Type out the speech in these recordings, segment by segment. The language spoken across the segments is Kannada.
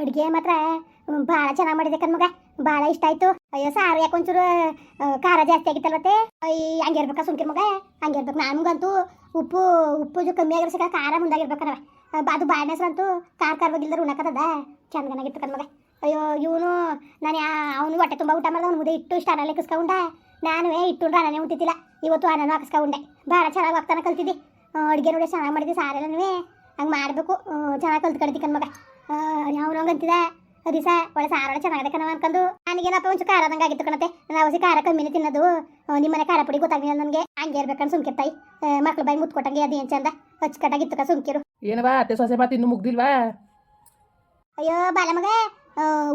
ಅಡುಗೆ ಮಾತ್ರ ಭಾಳ ಚೆನ್ನಾಗಿ ಮಾಡಿದೆ ಕಣ್ಮಗ ಭಾಳ ಇಷ್ಟ ಆಯ್ತು. ಅಯ್ಯೋ, ಸಾರು ಯಾಕೆ ಒಂಚೂರು ಖಾರ ಜಾಸ್ತಿ ಆಗಿತ್ತಲ್ವತ್ತೆ ಅಯ್ಯ ಹಂಗೆ ಇರ್ಬೇಕಾ ಸುಮ್ಕಿರ್ ಮಗ? ಹಂಗೆ ಇರ್ಬೇಕು. ಉಪ್ಪು ಉಪ್ಪು ಜೊ ಕಮ್ಮಿ ಆಗಿರ್ಸಕ ಖಾರ ಮುಂದಾಗಿರ್ಬೇಕಾರ ಅದು ಬಾಡಿನ ಖಾರ ಖಾರ ಖಾರವಾಗಿಲ್ದರು ಉಣ್ಣಕತ್ತದ ಚೆನ್ನಾಗಿತ್ತು ಕಣ್ಮಗ ಅಯ್ಯೋ, ಇವನು, ನಾನು ಅವನು ಹೊಟ್ಟೆ ತುಂಬ ಊಟ ಮಾಡಿದ ಅವ್ನು ಮುದ್ದೆ ಇಟ್ಟು ಇಷ್ಟ ಅನ್ನ ಲೆಕ್ಕಿಸ್ಕೊಂಡ ನಾನು ಇಟ್ಟು ಅನ್ನನೇ ಉಂಟಿದ್ದಿಲ್ಲ. ಇವತ್ತು ಅನ್ನನೂ ಹಾಕಿಸ್ಕೊಂಡೆ. ಭಾಳ ಚೆನ್ನಾಗಿ ಹಾಕ್ತಾನೆ ಕಲ್ತಿದ್ದಿ. ಅಡುಗೆ ನೋಡಿ ಚೆನ್ನಾಗಿ ಮಾಡಿದ್ದೆ ಸಾರೆಲ್ಲನೂ ಹಂಗೆ ಮಾಡಬೇಕು. ಚೆನ್ನಾಗಿ ಕಲ್ತ್ಕೊಳ್ತಿ ಕಣ್ಮಗ ಅವನು ಹಂಗಂತಿದ ದಿವಸ ಒಳ್ಳೆ ಸಾರ ಒಳ್ಳೆ ಚೆನ್ನಾಗಿದೆ ಕಣವ ಅನ್ಕೊಂಡು. ನನಗೇನಪ್ಪ ಒಂಚು ಖಾರ ಆದಂಗೆ ಆಗಿತ್ತು ಕಣತೆ ನಾವು ಹಸಿ ಖಾರ ಕಮ್ಮಿನೇ ತಿನ್ನೋದು. ನಿಮ್ಮನೆ ಖಾರ ಪುಡಿ ಗೊತ್ತಾಗಿಲ್ಲ ನನಗೆ. ಹಂಗೆ ಇರ್ಬೇಕಂತ ಸುಮ್ಕಿರ್ತಾಯಿ ಮಕ್ಳು ಬಾಯಿ ಮುತ್ಕೊಟ್ಟಂಗೆ ಅದೇನು ಚಂದ? ಅಚ್ಚುಕಟ್ಟಾಗಿತ್ತು ಕ ಸುಮ್ಕಿರು ಏನವಾ ಅತ್ತೆ ಸೊಸೆ ಮಾತು ಇನ್ನೂ ಮುಗ್ದಿಲ್ವಾ? ಅಯ್ಯೋ ಬಾಲ ಮಗ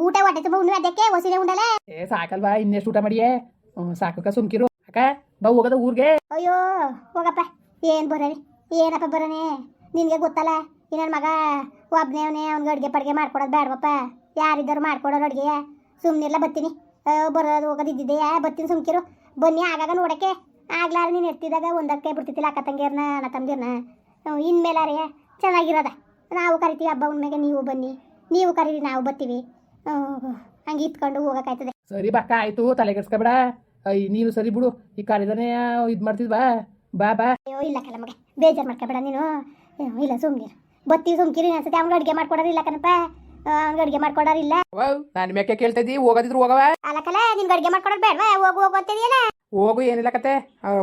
ಊಟ ಹೊಟ್ಟೆ ತುಂಬ ಉಣ್ಣು ಅದಕ್ಕೆ ಹೊಸಿನೇ ಉಂಡಲ್ಲ ಏ ಸಾಕಲ್ವಾ ಇನ್ನೆಷ್ಟು ಊಟ ಮಾಡಿಯೇ? ಹ್ಞೂ ಸಾಕಕ್ಕ ಸುಮ್ಕಿರು ಅಕ್ಕ ಬಾ ಹೋಗದ ಊರಿಗೆ. ಅಯ್ಯೋ ಹೋಗಪ್ಪ. ಏನು ಬರೋರಿ ಏನಪ್ಪ ಬರೋನೆ ನಿನಗೆ ಗೊತ್ತಲ್ಲ? ಈ ನನ್ನ ಮಗ? ಒಬ್ಬನೇ ಅವನೇ ಅವ್ನಿಗೆ ಅಡುಗೆ ಪಡ್ಗೆ ಮಾಡ್ಕೊಡೋದು ಬೇಡವಪ್ಪ ಯಾರಿದ್ದಾರು ಮಾಡ್ಕೊಡೋರು ಅಡುಗೆ. ಸುಮ್ಮನಿಲ್ಲ ಬತ್ತೀನಿ. ಬರೋದು ಹೋಗೋದು ಇದ್ದಿದ್ದೆಯಾ ಬರ್ತೀನಿ ಸುಮ್ಕಿರು. ಬನ್ನಿ ಆಗಾಗ ನೋಡಕ್ಕೆ. ಆಗ್ಲಾರ ನೀನು ಎತ್ತಿದಾಗ ಒಂದಕ್ಕೆ ಬಿಡ್ತಿದ್ದಿಲ್ಲ ಅಕ್ಕ ತಂಗಿಯರ್ನ ಅಣ್ಣ ತಂಗಿಯರ್ನ ಇನ್ಮೇಲಾರೇ ಚೆನ್ನಾಗಿರೋದ. ನಾವು ಕರಿತೀವಿ ಹಬ್ಬ ಉಣ್ಮೆಗೆ ನೀವು ಬನ್ನಿ. ನೀವು ಕರೀರಿ ನಾವು ಬರ್ತೀವಿ ಆ, ಹಂಗೆ ಇತ್ಕೊಂಡು ಹೋಗೋಕಾಯ್ತದೆ ಸರಿ ಬಕ್ಕ ಆಯ್ತು ತಲೆ ಕೆಡ್ಸ್ಕೊಬೇಡ. ಅಯ್ಯ ನೀನು ಸರಿ ಬಿಡು. ಈ ಕಾಲೇಜನೇ ಇದು ಮಾಡ್ತಿದ್ವಾ? ಬಾ ಬಾ. ಅಯ್ಯೋ ಇಲ್ಲ ಕಲ ಮಗ. ಬೇಜಾರು ಮಾಡ್ಕೊಬೇಡ ನೀನು. ಇಲ್ಲ ಸುಮ್ಗಿರು ಬತ್ತೀವಿ ಸುಮ್ಕಿರಿ ಅನ್ಸುತ್ತೆ. ಅವ್ನಿಗೆ ಅಡುಗೆ ಮಾಡ್ಕೊಡೋರಿಲ್ಲ ಕಣಪ್ಪ. ಅವ್ನಿಗೆ ಅಡುಗೆ ಮಾಡ್ಕೊಡೋರಿಲ್ಲ ನಾನು ಮೇಕೆ ಕೇಳ್ತಾ ಇದ್ದಿ? ಹೋಗೋದಿದ್ರು ಹೋಗವ ಅಲ್ಲ ಕಲ ನಿನ್ಗೆ ಅಡುಗೆ ಮಾಡ್ಕೊಡೋದು ಬೇಡವಾ? ಹೋಗು ಹೋಗು ಅಂತಿದೆಯಲ್ಲ. ಹೋಗು ಏನಿಲ್ಲ ಕತೆ.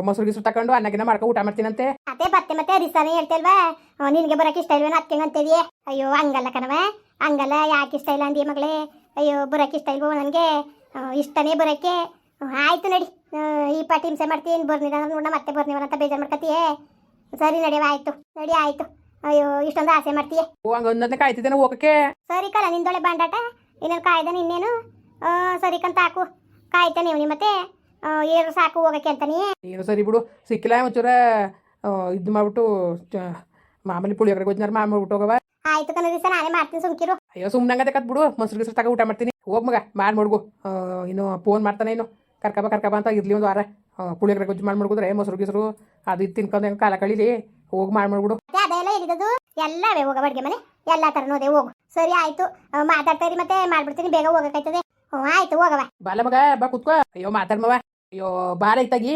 ಮೊಸರು ಗಿಸರು ತಕೊಂಡು ಅನ್ನಗಿನ ಮಾಡ್ಕೊ ಊಟ ಮಾಡ್ತೀನಂತೆ. ಅದೇ ಬತ್ತೆ ಮತ್ತೆ ರಿಸಾನೆ ಹೇಳ್ತೇಲ್ವಾ? ನಿನ್ಗೆ ಬರಕ್ಕೆ ಇಷ್ಟ ಇಲ್ವೇನೋ ಅದಕ್ಕೆ ಅಂತಿದೆಯೇ. ಅಯ್ಯೋ ಹಂಗಲ್ಲ ಕಣವ ಹಂಗಲ್ಲ ಯಾಕೆ ಇಷ್ಟ ಇಲ್ಲ ಅಂದಿ ಮಗಳೇ? ಅಯ್ಯೋ ಬರಕ್ಕೆ ಇಷ್ಟ ಇಲ್ವೋ ನನಗೆ? ಇಷ್ಟನೇ ಬರಕ್ಕೆ ಆಯ್ತು ನಡಿ. ಈ ಪಾಟಿ ಹಿಂಸೆ ಮಾಡ್ತೀನಿ ಬರ್ನಿಲ್ಲ ನೋಡ ಮತ್ತೆ ಬರ್ನಿವಲ್ಲ ಅಂತ ಬೇಜಾರು ಮಾಡ್ಕತೀಯೇ. ಸರಿ ನಡಿಯವ ಆಯ್ತು. ನಡಿ ಆಯ್ತು. ಅಯ್ಯೋ ಇಷ್ಟೊಂದು ಆಸೆ ಮಾಡ್ತೀಯೇ? ಓ ಹಂಗ ಒಂದೊಂದನೇ ಕಾಯ್ತಿದ್ದೇನೆ ಹೋಗಕ್ಕೆ ಸರಿ ಕಲ ನಿಂದೊಳೆ ಬಾಂಡಾಟ. ಇನ್ನೇನು ಕಾಯ್ದಾನೆ ಇನ್ನೇನು? ಸರಿ ಕಂತ ಹಾಕು ಕಾಯ್ತಾನೆ ಇವನಿ ಮತ್ತೆ. ಆ, ಏರು ಸಾಕು ಹೋಗಕ್ಕೆ ಅಂತಾನೆ. ನೀನು ಸರಿ ಬಿಡು ಸಿಕ್ಕಿಲ್ಲ ಒಂಚೂರ ಇದು ಮಾಡ್ಬಿಟ್ಟು ಮಾಮೂಲಿ ಪುಳಿಯೋಗರೆ ಗೊಜ್ಜಾರ ಮಾಡ್ಬಿಟ್ಟು ಹೋಗವ. ಆಯ್ತು ಕಣ ದಿವಸ ನಾನೇ ಮಾಡ್ತೀನಿ ಸುಮ್ಕಿರು. ಅಯ್ಯೋ ಸುಮ್ಮನಂಗದೆ ಕತ್ ಬಿಡು ಮೊಸರು ಗಿಸರು ತಗ ಊಟ ಮಾಡ್ತೀನಿ. ಹೋಗ್ ಮಗ ಮಾಡಿ ಮಡ್ಗು. ಇನ್ನು ಫೋನ್ ಮಾಡ್ತಾನೆ ಇನ್ನು. ಕರ್ಕಬ ಕರ್ಕಬ ಅಂತ ಇರ್ಲಿ ಒಂದು ವಾರ. ಪುಳಿ ಪುಳಿಯೋಗರೆ ಗೊಜ್ಜು ಮಾಡಿ ಮಡ್ಗುದ್ರೆ ಮೊಸರು ಗಿಸರು ಅದು ಇದು ತಿನ್ಕೊಂಡು ಹೆಂಗೆ ಕಾಲ ಕಳೀಲಿ. ಹೋಗಿ ಮಾಡಿ ಮಾಡ್ಬಿಡು ಅದೆಲ್ಲ ಎಲ್ಲಿದ್ದದು ಎಲ್ಲವೇ ಹೋಗ ಅಡುಗೆ ಮನೆ. ಎಲ್ಲ ತರ ಅದೇ ಹೋಗು. ಸರಿ ಆಯ್ತು. ಮಾತಾಡ್ತಾ ಇರಿ ಮತ್ತೆ ಮಾಡ್ಬಿಡ್ತೀನಿ ಬೇಗ ಹೋಗಕ್ಕಾಯ್ತದೆ. ಹ್ಞೂ ಆಯ್ತು ಹೋಗವ ಬಾಲ ಮಗ ಬಾ ಕುತ್ಕೋ. ಅಯ್ಯೋ ಮಾತಾಡ್ಮವ ಅಯ್ಯೋ ಬಾಲ ಐತಾಗಿ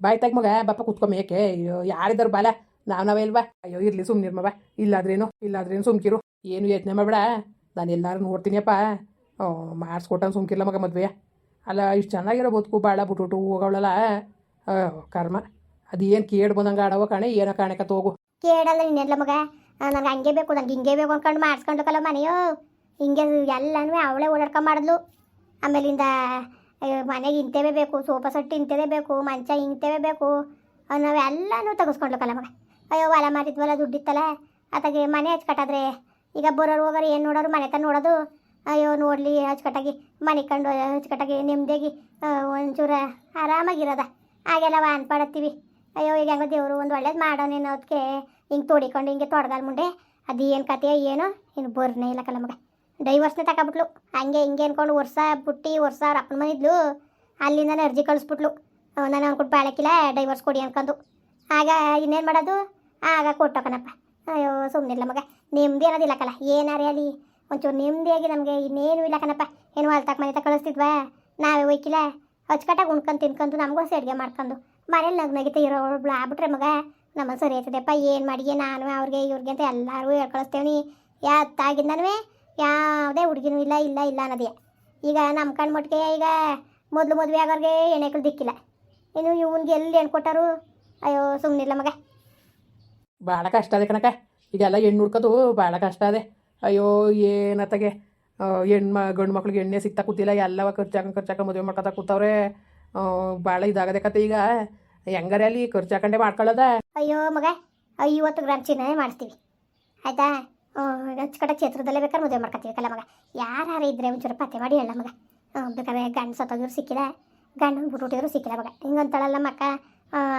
ಬಾಯ್ ತಾಗಿ ಮಗ ಬಾಪ ಕುತ್ಕೊ ಮೇಕೆ. ಅಯ್ಯೋ ಯಾರಿದ್ದಾರು ಬಾಲ? ನಾವ್ ನಾವೇ ಇಲ್ವಾ? ಅಯ್ಯೋ ಇರ್ಲಿ ಸುಮ್ನಿರ್ಮವ ಇಲ್ಲಾದ್ರೇನು? ಇಲ್ಲಾದ್ರೇನು ಸುಮ್ಕಿರು. ಏನು ಯೋಚನೆ ಮಾಡ್ಬೇಡ. ನಾನು ಎಲ್ಲಾರು ನೋಡ್ತೀನಿಯಪ್ಪ. ಮಾಡಿಸ್ಕೊಟ್ಟಂಗೆ ಸುಮ್ಕಿರ್ಲ ಮಗ ಮದ್ವೆಯ. ಅಲ್ಲ ಇಷ್ಟು ಚೆನ್ನಾಗಿರೋ ಬದುಕು ಬಾಳ ಬಿಟ್ಬಿಟ್ಟು ಹೋಗವಳಲ್ಲ ಕರ್ಮ. ಅದೇನು ಕೇಡ್ ಬಂದಂಗೆ ಆಡವ ಕಾಣೆ, ಏನೋ ಕಾಣಕತ್ತ ಹೋಗು. ಕೇಳಲ್ಲ ನಿನ್ನೆಲ್ಲ ಮಗ? ನನಗೆ ಹಂಗೆ ಬೇಕು, ನಂಗೆ ಹಿಂಗೆ ಬೇಕು ಅನ್ಕೊಂಡು ಮಾಡಿಸ್ಕೊಂಡು ಕಲ ಮನೆಯೋ? ಹಿಂಗೆ ಎಲ್ಲನೂ ಅವಳೇ ಓಡಾಡ್ಕೊಂಡು ಮಾಡಿದ್ಲು. ಆಮೇಲಿಂದ ಮನೆಗೆ ಇಂತೇವೇ ಬೇಕು, ಸೋಫಾ ಸೆಟ್ ಇಂಥದೇ ಬೇಕು, ಮಂಚ ಇಂತೇವೇ ಬೇಕು. ನಾವೆಲ್ಲನೂ ತೆಗೆಸ್ಕೊಂಡ್ಲು ಕಲ ಮಗ. ಅಯ್ಯೋ, ಹೊಲ ಮಾರಿದ್ವಲ್ಲ, ದುಡ್ಡಿತ್ತಲ್ಲ. ಅತ್ತಾಗೆ ಮನೆ ಹಚ್ಕಟ್ಟಾದ್ರೆ ಈಗ ಬರೋರು ಹೋಗೋರು ಏನು ನೋಡೋರು? ಮನೆ ತನ ನೋಡೋದು. ಅಯ್ಯೋ, ನೋಡಲಿ ಹಚ್ಕಟ್ಟಾಗಿ ಮನೆ ಕಂಡು, ಅಚ್ಚುಕಟ್ಟಾಗಿ ನೆಮ್ಮದಿಯಾಗಿ ಒಂಚೂರ ಆರಾಮಾಗಿರೋದ. ಹಾಗೆಲ್ಲ ವಾನ್ ಪಡತ್ತೀವಿ ಅಯ್ಯೋ, ಈಗ ಹೆಂಗ ದೇವರು ಒಂದು ಒಳ್ಳೇದು ಮಾಡೋನೇನೋ ಅದಕ್ಕೆ ಹಿಂಗೆ ತೋಡಿಕೊಂಡು ಹಿಂಗೆ ತೊಡ್ಗಾಲ್ ಮುಂಡೆ ಅದು ಏನು ಕತೆ ಏನೋ? ಇನ್ನು ಬರ್ನೇ ಇಲ್ಲ ಕಲ ಮಗ. ಡೈವರ್ಸ್ನೇ ತಗೊಬಿಟ್ಲು ಹಂಗೆ ಹಿಂಗೆ ಅನ್ಕೊಂಡು ವರ್ಷ ಬುಟ್ಟಿ ವರ್ಷ ಅವ್ರ ಅಪ್ಪನ ಮನಿದ್ಲು ನಾನು ಅರ್ಜಿ ಕಳಿಸ್ಬಿಟ್ಲು. ನಾನು ಅಂದ್ಕೊಟ್ಟು ಬಾಳಕ್ಕಿಲ್ಲ ಡೈವರ್ಸ್ ಕೊಡಿ ಅನ್ಕೊಂಡು ಆಗ ಇನ್ನೇನು ಮಾಡೋದು? ಆಗ ಕೊಟ್ಟೋಕನಪ್ಪ ಅಯ್ಯೋ ಸುಮ್ಮನಿಲ್ಲ ಮಗ. ನೆಮ್ಮದಿ ಅನ್ನೋದಿಲ್ಲ ಕಲ ಏನಾರೇ ಅಲ್ಲಿ ಒಂಚೂರು ನೆಮ್ಮದಿಯಾಗಿ ನಮಗೆ ಇನ್ನೇನು ಇಲ್ಲ ಕಣಪ್ಪ. ಏನು ಹೊಲ್ತಕ್ಕ ಮನೆ ತಗೊಳಿಸ್ತಿದ್ವಾ ನಾವೇ ಒಯ್ಕಿಲ್ಲ ಅಚ್ಚುಕಟ್ಟಾಗಿ ಉಣ್ಕೊಂಡು ತಿನ್ಕೊಂಡು ನಮಗೂ ಅಡುಗೆ ಮಾಡ್ಕೊಂಡು ಮನೇಲಿ ನಗ್ನಗಿತ ಇರೋಳು ಆಗ್ಬಿಟ್ರೆ ಮಗ ನಮ್ಮ ಸರಿ ಆಯ್ತದಪ್ಪ, ಏನು ಮಾಡಿಗೆ ನಾನು, ಅವ್ರಿಗೆ, ಇವ್ರಿಗೆ ಅಂತ ಎಲ್ಲರೂ ಹೇಳ್ಕಳಿಸ್ತೇವೆ ಯಾತ್ತಾಗಿಂದನೂ ಯಾವುದೇ ಹುಡುಗಿನೂ ಇಲ್ಲ ಇಲ್ಲ ಇಲ್ಲ ಅನ್ನೋದೇ. ಈಗ ನಮ್ಮ ಕಣ್ಣು ಮಟ್ಟಿಗೆ ಈಗ ಮೊದಲು ಮದುವೆ ಆಗೋರಿಗೆ ಎಣೆಕಲು ದಿಕ್ಕಿಲ್ಲ ಇನ್ನು ಇವನ್ಗೆ ಎಲ್ಲಿ ಹೆಣ್ಣು ಕೊಟ್ಟರು? ಅಯ್ಯೋ ಸುಮ್ಮನಿಲ್ಲ ಮಗ. ಭಾಳ ಕಷ್ಟ ಅದೇ ಕಣಕ ಇದೆಲ್ಲ ಹೆಣ್ಣು ಹುಡ್ಕೋದು ಭಾಳ ಕಷ್ಟ ಅದೇ. ಅಯ್ಯೋ, ಏನತ್ತಾಗೆ? ಹೆಣ್ಣು ಗಂಡು ಮಕ್ಳಿಗೆ ಎಣ್ಣೆ ಸಿಗ್ತಾ ಕೂತಿಲ್ಲ, ಎಲ್ಲವ ಖರ್ಚಾಕ ಖರ್ಚಾಕ ಮದುವೆ ಮಾಡ್ಕೊತಾ ಕೂತವ್ರೆ. ಭಾಳ ಇದಾಗದೆ ಕತೆ ಈಗ. ಹೆಂಗಾರೆ ಅಲ್ಲಿ ಖರ್ಚು ಖರ್ಚಾಕಂಡೆ ಮಾಡ್ಕೊಳ್ಳೋದ? ಅಯ್ಯೋ ಮಗ, ಐವತ್ತು ಗ್ರಾಮ್ ಚಿನ್ನೇ ಮಾಡಿಸ್ತೀವಿ. ಆಯ್ತಾ? ಅಚ್ಚುಕಟ್ಟ ಕ್ಷೇತ್ರದಲ್ಲೇ ಬೇಕಾದ್ರೆ ಮದುವೆ ಮಾಡ್ಕೊತೀವಿ ಕಲ್ಲ ಮಗ. ಯಾರು ಇದ್ರೆ ಒಂಚೂರು ಪತ್ತೆ ಮಾಡಿ ಹೇಳ ಮಗ. ಬೇಕಾದ್ರೆ ಗಂಡು ಸತ್ತೋಗಿದ್ರು ಸಿಕ್ಕಿಲ್ಲ ಗಂಡು ಬಿಟ್ಬಿಟ್ಟಿದ್ರು ಸಿಕ್ಕಿಲ್ಲ ಮಗ. ಹಿಂಗಂತಳಲ್ಲ ಮಕ್ಕ.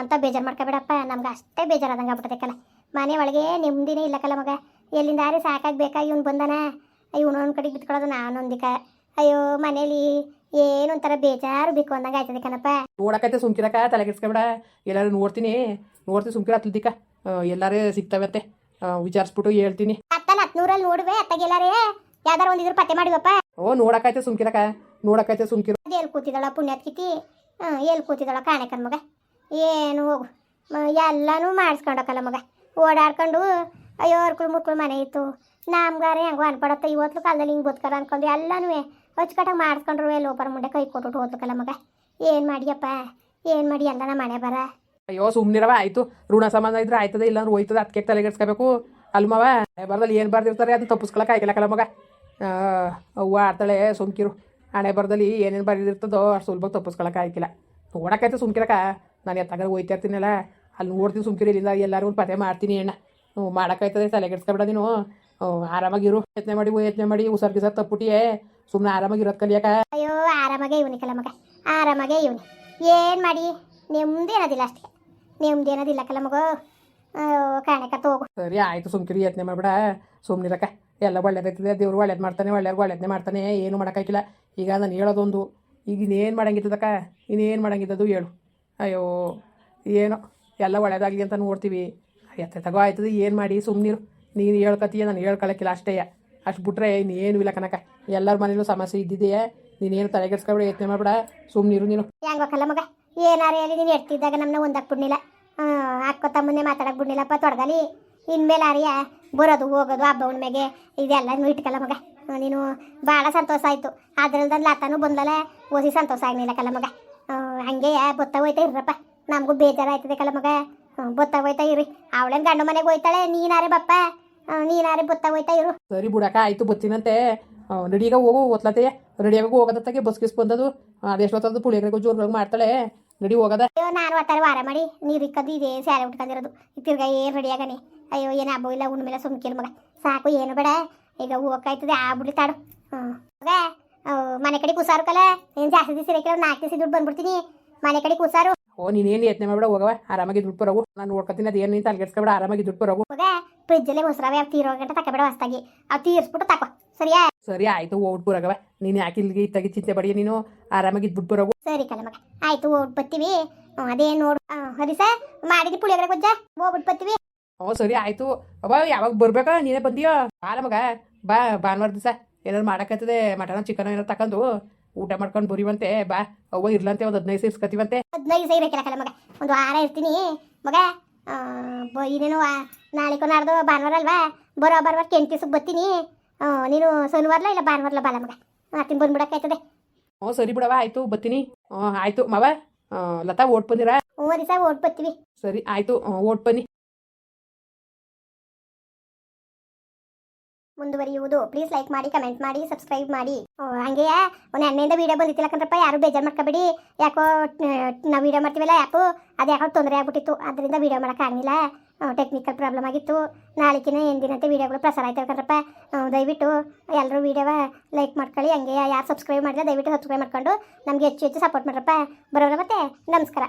ಅಂತ ಬೇಜಾರು ಮಾಡ್ಕೊಬೇಡಪ್ಪ. ನಮ್ಗೆ ಅಷ್ಟೇ ಬೇಜಾರಾದಂಗೆ ಆಗ್ಬಿಟ್ಟದೆ ಕಲ್ಲ ಮನೆ ಒಳಗೆ ನೆಮ್ಮದಿನೇ ಇಲ್ಲ ಕಲ್ಲ ಮಗ. ಎಲ್ಲಿಂದ ಆರಿ ಸಾಕಾಗ್ಬೇಕಾ? ಇವ್ನು ಬಂದನ. ಇವನು ಒಂದು ಕಡೆಗೆ ಬಿತ್ಕೊಳ್ಳೋದು ನಾನೊಂದಿಕ. ಅಯ್ಯೋ, ಮನೇಲಿ ಏನೊಂಥರ ಬೇಜಾರು ಬೇಕು ಅಂದಂಗೆ ಆಯ್ತದೆ ಕಣಪ್ಪ. ನೋಡಕತ್ತೆ ಸುಮ್ಕಿರಕ ತಲೆ ಕೆಡ್ಸ್ಕೊಬೇಡ ಎಲ್ಲಾರು ನೋಡ್ತೀನಿ. ನೋಡ್ತೀನಿ ಸುಮ್ಕಿರ ಹತ್ಲದಿಕ್ಕ ಎಲ್ಲಾರೇ ಸಿಗ್ತಾವತ್ತೆ ವಿಚಾರಿಸ್ಬಿಟ್ಟು ಹೇಳ್ತೀನಿ. ಅತ್ತನ ಹತ್ನೂರಲ್ಲಿ ನೋಡುವೆ ಅತ್ತಗೆಲ್ಲಾರೇ ಯಾವ್ದಾರು ಒಂದಿದ್ರು ಪತ್ತೆ ಮಾಡಿವಪ್ಪ. ಓ ನೋಡಕೈತೆ ಸುಮ್ಕಿರಕ ನೋಡಕೈತೆ ಸುಮ್ಕಿರ. ಎಲ್ಲಿ ಕೂತಿದ್ದಾಳ ಪುಣ್ಯತ್ಕಿತಿ ಎಲ್ಲಿ ಕೂತಿದ್ದಾಳ ಕಾಣಕನ್ ಮಗ? ಏನು ಹೋಗು. ಎಲ್ಲಾನು ಮಾಡಿಸ್ಕೊಂಡಕ್ಕಲ್ಲ ಮಗ. ಓಡಾಡ್ಕೊಂಡು ಅಯ್ಯೋ ಅರ್ಕಳು ಮುಕ್ಕಳು ಮನೆ ಇತ್ತು. ನಮ್ಗಾರೆ ಹೆಂಗೋ ಅನ್ಪಡತ್ತೆ. ಇವತ್ತು ಕಾಲದಲ್ಲಿ ಹಿಂಗೆ ಬದುಕಲ್ಲ ಅನ್ಕೊಂಡು ಎಲ್ಲನೂ ಅಚ್ಚುಕಟ್ಟಾಗಿ ಮಾಡಿಸ್ಕೊಂಡ್ರು ಲೋಪರ್ ಮುಂಡೆ ಕೈ ಕೊಟ್ಟು ಹೋದ್ಲಕ್ಕಲ್ಲ ಮಗ? ಏನು ಮಾಡಿಯಪ್ಪ? ಏನು ಮಾಡಿ ಎಲ್ಲ ನಮ್ಮ ಮನೆ ಬರ? ಅಯ್ಯೋ ಸುಮ್ನಿರವ ಆಯ್ತು. ಋಣ ಸಂಬಂಧ ಇದ್ರೆ ಆಯ್ತದ ಇಲ್ಲ ಅಂದ್ರೆ ಹೋಯ್ತದ ಅದಕ್ಕೆ ತಲೆಗೆಡ್ಸ್ಕೋಬೇಕು ಅಲ್ಮವ ಬರ್ದಲ್ಲಿ ಏನು ಬರ್ದಿರ್ತಾರೆ ಅದು ತಪ್ಪಿಸ್ಕೊಳಕ್ ಆಯ್ಕಲಕ್ಕಲ್ಲ ಮಗ? ಅವ್ವ, ಆಡ್ತಾಳೆ, ಸುಮ್ಕಿರು. ಹಣೆ ಬರದಲ್ಲಿ ಏನೇನು ಬರೆದಿರ್ತದೋ ಅಷ್ಟು ಸುಲಭ ತಪ್ಪಿಸ್ಕೊಳಕ್ ಆಯ್ಕಿಲ್ಲ ಓಡಕೈತೆ ಸುಮ್ಕಿರಕ ನಾನು ಎತ್ತಾಗ ಹೋಯ್ತಾ ಇರ್ತೀನಲ್ಲ. ಅಲ್ಲಿ ನೋಡ್ತೀನಿ ಸುಮ್ಕಿರಿ, ಇಲ್ಲಿಂದ ಎಲ್ಲರೂ ಒಂದು ಪತೆ ಮಾಡ್ತೀನಿ ಅಣ್ಣ. ಮಾಡೋಕ್ಕಾಯ್ತದೆ ತಲೆಗೆಡ್ಸ್ಕೊಬೇಡ ನೀನು. ಆರಾಮಾಗಿರು. ಯತ್ನೆ ಮಾಡಿ ಯತ್ನೆ ಮಾಡಿ ಉಸರ್ ಗಿಸರ್ ಸುಮ್ಮನೆ ಆರಾಮಾಗಿರೋದು ಕಲಿಯಕ ಅಯ್ಯೋ ಆರಾಮಾಗೆ ಕಲ ಮಗ. ಆರಾಮಾಗೆ ಇವನಿ. ಏನು ಮಾಡಿ? ನೆಮ್ಮದಿ ಏನದಿಲ್ಲ ಅಷ್ಟೇ. ನೆಮ್ಮದಿ ಏನದಿಲ್ಲ ಕಲ ಮಗ. ಹೋಗು ಸರಿ ಆಯ್ತು ಸುಮ್ಕಿರಿ ಯತ್ನೆ ಮಾಡ್ಬೇಡ. ಸುಮ್ಮನಿರಕ ಎಲ್ಲ ಒಳ್ಳೇದೈತದೆ ದೇವ್ರು ಒಳ್ಳೇದು ಮಾಡ್ತಾನೆ ಒಳ್ಳೆಯವ್ರು ಒಳ್ಳೇದನ್ನೇ ಮಾಡ್ತಾನೆ. ಏನು ಮಾಡೋಕ್ಕಾಗಿಲ್ಲ ಈಗ ನಾನು ಹೇಳೋದೊಂದು. ಈಗ ಇನ್ನೇನು ಮಾಡಂಗಿದ್ದದಕ್ಕ ಇನ್ನೇನು ಮಾಡಂಗಿದ್ದದು ಹೇಳು. ಅಯ್ಯೋ ಏನೋ. ಎಲ್ಲ ಒಳ್ಳೇದಾಗಲಿ ಅಂತ ನೋಡ್ತೀವಿ. ಎತ್ತೆ ತಗೋ ಆಯ್ತದೆ. ಏನು ಮಾಡಿ? ಸುಮ್ಮನಿರು ನೀನು ಹೇಳ್ಕತ್ತೀಯ ನಾನು ಹೇಳ್ಕೊಳಕ್ಕಿಲ್ಲ ಅಷ್ಟೇ. ಅಷ್ಟು ಬಿಟ್ರೆ ಇನ್ನೇನು ಇಲ್ಲ ಕನಕ ಎಲ್ಲರ ಮನೇಲೂ ಸಮಸ್ಯೆ ಇದ್ದಿದೆಯೇ? ನೀನೇನು ತಲೆಗೆಡ್ಸ್ಕೊಬೇಡ ಯತ್ನೆ ಮಾಡ್ಬೇಡ ಸುಮ್ಮನಿರು ನೀನು. ಹೆಂಗ್ ಕಲ್ಲ ಮಗ ಏನಾರು ಹೇಳಿ ನೀನು ಎಡ್ತಿದ್ದಾಗ ನಮ್ಮನ್ನ ಒಂದಕ್ಕೆ ಬಿಡ್ನಿಲ್ಲ ಅಕ್ಕ ತಮ್ಮನ್ನೇ ಮಾತಾಡಕ್ಕೆ ಬಿಡ್ನಿಲ್ಲಪ್ಪ ತೊಡಗಲಿ. ಇನ್ಮೇಲೆ ಅರಿಯ ಬರೋದು ಹೋಗೋದು ಹಬ್ಬ ಹುಣ್ಣಿಮೆಗೆ ಇದೆಲ್ಲ ಇಟ್ಕಲ್ಲ ಮಗ. ನೀನು ಭಾಳ ಸಂತೋಷ ಆಯಿತು. ಅದ್ರಲ್ದ ಲತಾನು ಬಂದಲ್ಲ ಓಸಿ ಸಂತೋಷ ಆಗಲಿಲ್ಲ ಕಲ್ಲ ಮಗ ಹಂಗೆ ಬತ್ತ ಹೋಯ್ತಾ ಇರ್ರಪ್ಪ. ನಮಗೂ ಬೇಜಾರಾಯ್ತದೆ ಕಲ್ಲ ಮಗ ಬತ್ತ ಹೋಯ್ತಾ ಇರಿ. ಅವಳೇನು ಗಂಡು ಮನೆಗೆ ಹೋಯ್ತಾಳೆ ನೀನಾರೆ ಬಪ್ಪ. ನೀನಾರೆ ಬತ್ತ ಹೋಯ್ತಾ ಇರು. ಸರಿ ಬುಡಕ ಆಯ್ತು ಬರ್ತೀನಂತೆ ಆ, ನಡೀಗ ಹೋಗು ಓದ್ಲತ್ತೆ ರೆಡಿಯಾಗ ಹೋಗೋದತ್ತಾಗೆ ಬಸ್ ಗಿಸ್ ಬಂದದು. ಅದೆಷ್ಟೊತ್ತದ್ದು ಪುಳಿಯೋಗರೆಗೂ ಜೋರಾಗಿ ಮಾಡ್ತಾಳೆ. ನಡಿ ಹೋಗದ. ಅಯ್ಯೋ ನಾನು ಒತ್ತಾರೆ ವಾರ ಮಾಡಿ. ನೀರು ಇಕ್ಕದು ಇದೇ ಸ್ಯಾರೆ ಉಟ್ಕೊಂಡಿರೋದು. ತಿರ್ಗಾ ಏನು ರೆಡಿ ಆಗನಿ? ಅಯ್ಯೋ ಏನು ಹಬ್ಬ ಇಲ್ಲ ಉಣ್ಣ ಮೇಲೆ ಸುಮ್ಕಿರು ಮಗ. ಸಾಕು ಏನು ಬೇಡ. ಈಗ ಹೋಗಕ್ಕಾಯ್ತದೆ ಆಗ್ಬಿಡ್ಲಿ ತಾಡು. ಹ್ಞೂ ಮಗ ಮನೆ ಕಡೆ ಕುಸಾರು ಕಲ. ಏನು ಜಾಸ್ತಿ ದಿವಸ ಇರಕ್ಕಿಲ್ಲ ನಾಲ್ಕು ದಿವಸ ದುಡ್ಡು ಬಂದ್ಬಿಡ್ತೀನಿ. ಮನೆ ಕಡೆ ಕುಸಾರು. ಓ ನೀನೇನು ಯತ್ನೆ ಮಾಡ್ಬೇಡ ಹೋಗವ. ಆರಾಮಾಗಿ ದುಡ್ಡು ಬರೋವು ನಾನು ನೋಡ್ಕೊತೀನಿ ಅದೇನು ನೀನು ತಲೆಗೆಡ್ಸ್ಕೊಬೇಡ ಆರಾಮಾಗಿ ದುಡ್ಡು ಬರೋವು ಮಗ ಫ್ರಿಜ್ಜಲ್ಲೇ ಹೊಸರಾವೆ ಅವು ತೀರೋ ಗಂಟೆ ತಕೊಬೇಡ ಹೊಸ್ತಾಗಿ. ಅವು ತೀರಿಸ್ಬಿಟ್ಟು ತಕೋ. ಸರಿಯಾ? ಸರಿ ಆಯ್ತು ಹೋಗ್ಬಿಟ್ಟು ಬರೋಗವ ನೀನು ಯಾಕೆ ಇಲ್ಲಿಗೆ ಇತ್ತಾಗಿ ಚಿಂತೆ ಪಡಿಯ ನೀನು ಆರಾಮಾಗಿ ಇದ್ಬಿಟ್ ಬರೋ ಸರಿ ಕಲ ಮಗ. ಆಯ್ತು ಹೋಗ್ಬಿಟ್ಟು ಬರ್ತೀವಿ. ಅದೇ ನೋಡು. ಹರಿ ಸರ್ ಮಾಡಿದಿ ಪುಳಿಯೋಗರೆ ಗೊಜ್ಜ? ಹೋಗ್ಬಿಟ್ಟು ಬರ್ತೀವಿ. ಓ ಸರಿ ಆಯ್ತು. ಅವ ಯಾವಾಗ ಬರ್ಬೇಕ? ನೀನೇ ಬಂದಿಯೋ? ಬಾಲ ಮಗ ಬಾ ಭಾನುವಾರ ದಿವಸ. ಏನಾದ್ರು ಮಾಡಕತ್ತದೆ ಮಟನ ಚಿಕನ್ ಏನಾರು ತಕೊಂಡು ಊಟ ಮಾಡ್ಕೊಂಡು ಬರೀವಂತೆ. ಬಾ ಅವ್ವ ಇರ್ಲಂತೆ ಒಂದು ಹದಿನೈದು ಇಸ್ಕೊತೀವಂತೆ ಹದಿನೈದು ಸೈ ಇರಕ್ಕಿಲ್ಲ ಕಲ ಮಗ. ಒಂದು ವಾರ ಇರ್ತೀನಿ. ಮಗ ಇನ್ನೇನು ನಾಳೆ ನಾಡ್ದು ಭಾನುವಾರ ಅಲ್ವಾ? ಬರೋ ಬರೋ ಕೆಂಟು ಬತ್ತೀನಿ ಬರ್ತೀನಿ ನೀನು ಶನಿವಾರಲ ಇಲ್ಲ ಭಾನುವಾರಲ ಬಾಲ ಮಗ? ಆತಿನ ಬಂದ್ಬಿಡಕ್ಕಾಯ್ತದೆ ಓ ಸರಿ ಬಿಡವ ಆಯ್ತು ಬರ್ತೀನಿ. ಆಯಿತು ಮಾವ. ಲತಾ ಓಟ್ ಬಂದಿರ? ಹ್ಞೂ ದಿವಸ ಓಟ್ ಬರ್ತೀವಿ ಸರಿ ಆಯಿತು ಓಟ್ ಬನ್ನಿ. ಮುಂದುವರಿಯುವುದು. ಪ್ಲೀಸ್ ಲೈಕ್ ಮಾಡಿ ಕಮೆಂಟ್ ಮಾಡಿ ಸಬ್ಸ್ಕ್ರೈಬ್ ಮಾಡಿ. ಹಂಗೆ ಒಂದು ಎಣ್ಣೆಯಿಂದ ವೀಡಿಯೋ ಬಂದಿತ್ತಿಲ್ಲ ಕಣ್ರಪ್ಪ ಯಾರು ಬೇಜಾರು ಮಾಡ್ಕೋಬೇಡಿ. ಯಾಕೋ ನಾವು ವೀಡಿಯೋ ಮಾಡ್ತೀವಲ್ಲ ಯಾಕೋ ಅದು ಯಾಕೋ ತೊಂದರೆ ಆಗ್ಬಿಟ್ಟಿತ್ತು. ಅದರಿಂದ ವೀಡಿಯೋ ಮಾಡೋಕ್ಕಾಗಲಿಲ್ಲ ಟೆಕ್ನಿಕಲ್ ಪ್ರಾಬ್ಲಮ್ ಆಗಿತ್ತು. ನಾಳೆಕಿನ ಎಂದಿನಂತೆ ವೀಡಿಯೋಗಳು ಪ್ರಸಾರ ಆಯ್ತವೆ ಕಣ್ರಪ್ಪ. ದಯವಿಟ್ಟು ಎಲ್ಲರೂ ವೀಡಿಯೋವ ಲೈಕ್ ಮಾಡ್ಕೊಳ್ಳಿ. ಹಂಗೆ ಯಾರು ಸಬ್ಸ್ಕ್ರೈಬ್ ಮಾಡಿದ್ರೆ ದಯವಿಟ್ಟು ಸಬ್ಸ್ಕ್ರೈಬ್ ಮಾಡ್ಕೊಂಡು ನಮಗೆ ಹೆಚ್ಚು ಹೆಚ್ಚು ಸಪೋರ್ಟ್ ಮಾಡ್ರಪ್ಪ. ಬರೋಲ್ಲ ಮತ್ತೆ. ನಮಸ್ಕಾರ.